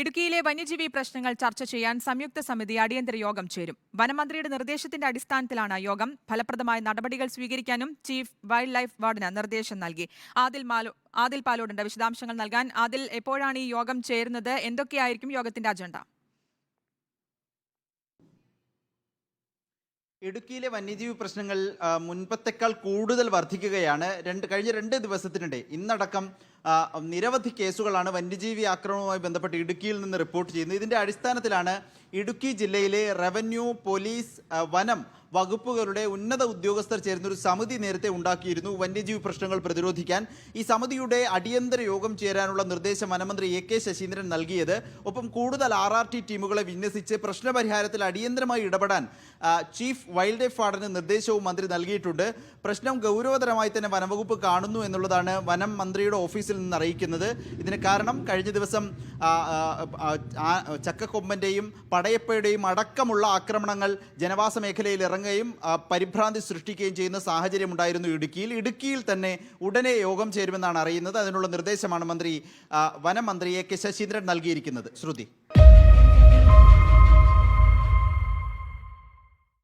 ഇടുക്കിയിലെ വന്യജീവി പ്രശ്നങ്ങൾ ചർച്ച ചെയ്യാൻ സംയുക്ത സമിതി അടിയന്തര യോഗം ചേരും. വനമന്ത്രിയുടെ നിർദ്ദേശത്തിന്റെ അടിസ്ഥാനത്തിലാണ് യോഗം. ഫലപ്രദമായ നടപടികൾ സ്വീകരിക്കാനും ചീഫ് വൈൽഡ് ലൈഫ് വാർഡിന് നിർദ്ദേശം നൽകി. ആദിൽ മാലോ ആദിൽ പാലോടുണ്ട് വിശദാംശങ്ങൾ നൽകാൻ ആദിൽ എപ്പോഴാണ് ഈ യോഗം ചേരുന്നത്? എന്തൊക്കെയായിരിക്കും യോഗത്തിന്റെ അജണ്ട? ഇടുക്കിയിലെ വന്യജീവി പ്രശ്നങ്ങൾ മുൻപത്തേക്കാൾ കൂടുതൽ വർദ്ധിക്കുകയാണ്. രണ്ട് കഴിഞ്ഞ രണ്ട് ദിവസത്തിനിടെ ഇന്നടക്കം നിരവധി കേസുകളാണ് വന്യജീവി ആക്രമണവുമായി ബന്ധപ്പെട്ട് ഇടുക്കിയിൽ നിന്ന് റിപ്പോർട്ട് ചെയ്യുന്നത്. ഇതിന്റെ അടിസ്ഥാനത്തിലാണ് ഇടുക്കി ജില്ലയിലെ റവന്യൂ പോലീസ് വനം വകുപ്പുകളുടെ ഉന്നത ഉദ്യോഗസ്ഥർ ചേർന്ന ഒരു സമിതി നേരത്തെ ഉണ്ടാക്കിയിരുന്നു. വന്യജീവി പ്രശ്നങ്ങൾ പ്രതിരോധിക്കാൻ ഈ സമിതിയുടെ അടിയന്തര യോഗം ചേരാനുള്ള നിർദ്ദേശം വനമന്ത്രി എ കെ ശശീന്ദ്രൻ നൽകിയത്. ഒപ്പം കൂടുതൽ ആർ ആർ ടി ടീമുകളെ വിന്യസിച്ച് പ്രശ്നപരിഹാരത്തിൽ അടിയന്തരമായി ഇടപെടാൻ ചീഫ് വൈൽഡ് ലൈഫ് വാർഡിന് നിർദ്ദേശവും മന്ത്രി നൽകിയിട്ടുണ്ട്. പ്രശ്നം ഗൗരവതരമായി തന്നെ വനംവകുപ്പ് കാണുന്നു എന്നുള്ളതാണ് വനം മന്ത്രിയുടെ ഓഫീസിൽ നിന്ന് അറിയിക്കുന്നത്. ഇതിന് കാരണം കഴിഞ്ഞ ദിവസം ചക്കക്കൊമ്പന്റെയും പടയപ്പയുടെയും അടക്കമുള്ള ആക്രമണങ്ങൾ ജനവാസ മേഖലയിൽ ഇറങ്ങുകയും ആ, പരിഭ്രാന്തി സൃഷ്ടിക്കുകയും ചെയ്യുന്ന സാഹചര്യം സാഹചര്യമുണ്ടായിരുന്നു ഇടുക്കിയിൽ. ഇടുക്കിയിൽ തന്നെ ഉടനെ യോഗം ചേരുമെന്നാണ് അറിയുന്നത്. അതിനുള്ള നിർദ്ദേശമാണ് മന്ത്രി വനം മന്ത്രി എ കെ ശശീന്ദ്രൻ നൽകിയിരിക്കുന്നത്. ശ്രുതി.